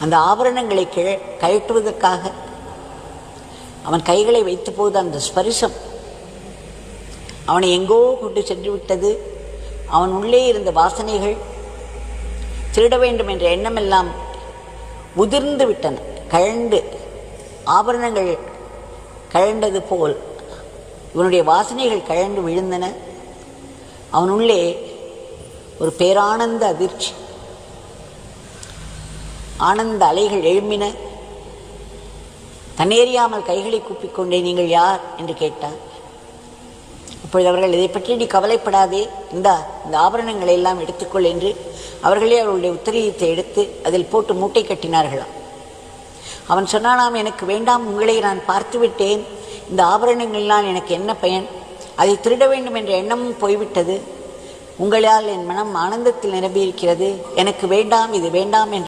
அந்த ஆபரணங்களை கிழ கழற்றுவதற்காக. அவன் கைகளை வைத்த போது அந்த ஸ்பரிசம் அவனை எங்கோ கொண்டு சென்று விட்டது அவன் உள்ளே இருந்த வாசனைகள் திருட வேண்டும் என்ற எண்ணமெல்லாம் உதிர்ந்து விட்டன. கழண்டு ஆபரணங்கள் கழண்டது போல் இவனுடைய வாசனைகள் கழண்டு விழுந்தன. அவனுள்ளே ஒரு பேரானந்த அதிர்ச்சி. ஆனந்த அலைகள் எழும்பின. தன்னேறியாமல் கைகளை கூப்பிக்கொண்டே நீங்கள் யார்? என்று கேட்டார் அப்பொழுது அவர்கள் இதை பற்றி நீ கவலைப்படாதே. இந்தா இந்த ஆபரணங்களை எல்லாம் எடுத்துக்கொள் என்று அவர்களே அவர்களுடைய உத்தரீதத்தை எடுத்து அதில் போட்டு மூட்டை கட்டினார்களாம். அவன் சொன்னானாம் எனக்கு வேண்டாம் உங்களை நான் பார்த்துவிட்டேன். இந்த ஆபரணங்கள்லாம் எனக்கு என்ன பயன்? அதை திருட வேண்டும் என்ற எண்ணமும் போய்விட்டது. உங்களால் என் மனம் ஆனந்தத்தில் நிரம்பியிருக்கிறது. எனக்கு வேண்டாம் இது வேண்டாம் என்று